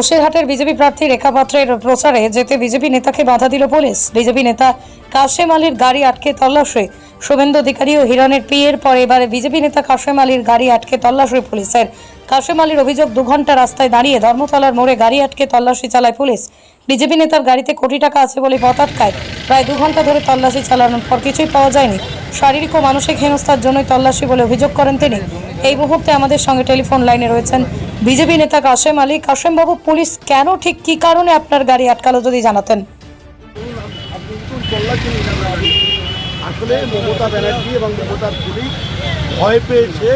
বসিরহাটের বিজেপি প্রার্থী রেখা পাত্রের প্রচারে যেতে বিজেপি নেতাকে বাধা দিল পুলিশ। বিজেপি নেতা কাশেম আলীর গাড়ি আটকে তল্লাশি। শুভেন্দু অধিকারী ও হিরণের পিয়ের পরে এবারে বিজেপি নেতা কাশেম আলীর গাড়ি আটকে তল্লাশি পুলিশের। কাশেম আলীর অভিযোগ, দু ঘণ্টা রাস্তায় দাঁড়িয়ে ধর্মতলার মোড়ে গাড়ি আটকে তল্লাশি চালায় পুলিশ। বিজেপি নেতার গাড়িতে কোটি টাকা আছে বলে পথ আটকায়। প্রায় দু ঘণ্টা ধরে তল্লাশি চালানোর পর কিছুই পাওয়া যায়নি। শারীরিক ও মানসিক হেনস্থার জন্যই তল্লাশি বলে অভিযোগ করেন তিনি। এই মুহূর্তে আমাদের সঙ্গে টেলিফোন লাইনে রয়েছেন বিজেপি নেতা কাশেম আলী। কাশেম বাবু পুলিশ কেন ঠিক কি কারণে আপনার গাড়ি আটকালো যদি জানাতেন? আসলে মমতা ব্যানার্জি এবং মমতার পুলিশ ভয় পেয়েছে।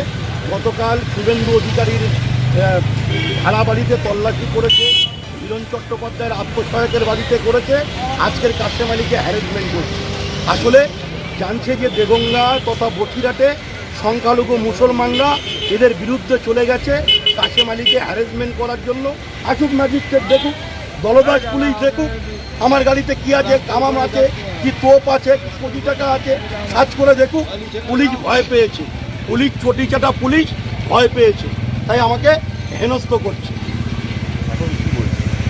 গতকাল শুভেন্দু অধিকারীর ভাড়া বাড়িতে তল্লাশি করেছে, হিরণ চট্টোপাধ্যায়ের আত্মসহায়কের বাড়িতে করেছে, আজকের কাশেম আলীকে হ্যারেসমেন্ট করছে। আসলে জানছে যে দেগঙ্গা তথা বসিরহাটে সংখ্যালঘু মুসলমানরা এদের বিরুদ্ধে চলে গেছে। কাশেম আলীকে হ্যারেসমেন্ট করার জন্য আসুক ম্যাজিস্ট্রেট দেখুক দলদাস পুলিশ দেখুক, আমার গাড়িতে কি আছে কামাম আছে, কি তোপ আছে কোটি টাকা আছে, সার্চ করে দেখুক, পুলিশ ভয় পেয়েছে। পুলিশ চটি চাটা পুলিশ ভয় পেয়েছে। তাই আমাকে হেনস্থ করছে।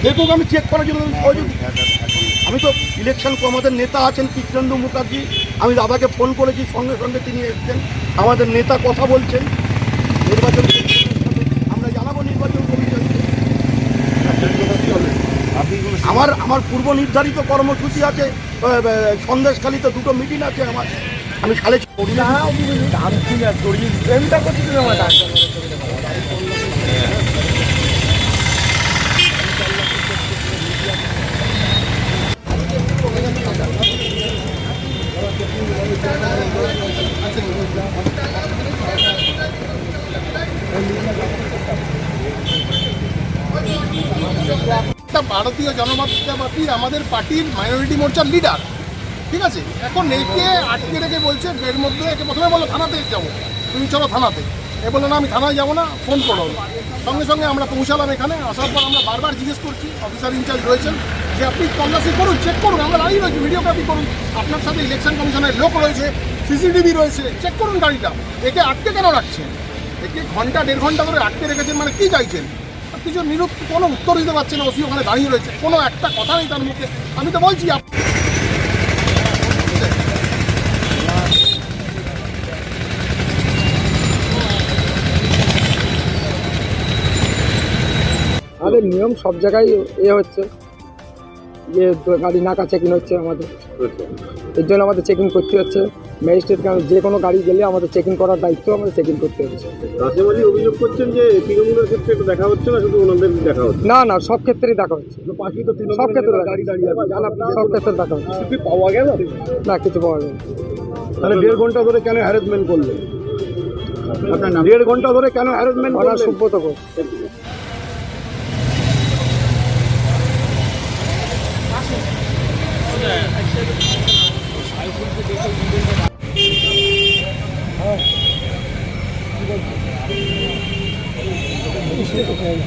দেখুক, আমি চেক করার জন্য আমি তো ইলেকশন আমাদের নেতা আছেন কৃষ্ণেন্দু মুখার্জি। আমি দাদাকে ফোন করেছি, সঙ্গে সঙ্গে তিনি এসছেন। আমাদের নেতা কথা বলছেন। নির্বাচন কমিশনের সাথে আমরা জানাব নির্বাচন কমিশনকে আমার পূর্ব নির্ধারিত কর্মসূচি আছে সন্দেশখালিতে দুটো মিটিং আছে আমার। আমি সালে একটা ভারতীয় জনমতবাদী আমাদের পার্টির মাইনরিটি মোর্চার লিডার ঠিক আছে? এখন একে আটকে রেখে বলছে, এর মধ্যে একে প্রথমে বলল থানাতে যাব। তুমি চলো থানাতে। এ বলল, না, আমি থানায় যাব না ফোন করো সঙ্গে সঙ্গে আমরা পৌঁছালাম এখানে, আসার পর আমরা বারবার জিজ্ঞেস করছি অফিসার ইনচার্জ রয়েছেন? যে, আপনি তল্লাশি করুন চেক করুন, আমরা দাঁড়িয়ে রয়েছি ভিডিওগ্রাফি করুন। আপনার সাথে ইলেকশন কমিশনের লোক রয়েছে সিসিটিভি রয়েছে চেক করুন গাড়িটা। একে আটকে কেন রাখছেন? একে ঘণ্টা, দেড় ঘণ্টা ধরে আটকে রেখেছেন মানে কি চাইছেন? কিছু নিরুপ কোনো উত্তর দিতে পারছে না, ওসি ওখানে দাঁড়িয়ে রয়েছে। কোনো একটা কথা নেই তার মুখে। আমি তো বলছি আমাদের নিয়ম সব জায়গায় এ হচ্ছে। যে গাড়ি নাকা চেকিং হচ্ছে আমাদের। এর জন্য আমাদের চেকিং করতে হচ্ছে। ম্যাজিস্ট্রেট যে কোনো গাড়ি গেলে আমাদের চেকিং করার দায়িত্ব আমাদের চেকিং করতে হচ্ছে। রাসেম অভিযোগ করছেন যে তৃণমূলের ক্ষেত্রে দেখা হচ্ছে না শুধু ওনাদের দেখা হচ্ছে? না না সব ক্ষেত্রেই দেখা হচ্ছে। সব ক্ষেত্রে গাড়ি দাঁড়িয়ে সব ক্ষেত্রে দেখা হচ্ছে। পাওয়া গেল? না কিছু পাওয়া যায় না। তাহলে দেড় ঘণ্টা ধরে কেন হ্যারাসমেন্ট করলেন? দেড় ঘণ্টা ধরে কেন হ্যারাসমেন্ট ওনার করলেন? সুব্রত ঘোষ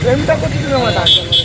প্রেমটা করছি তুমি আমার ডাক্তার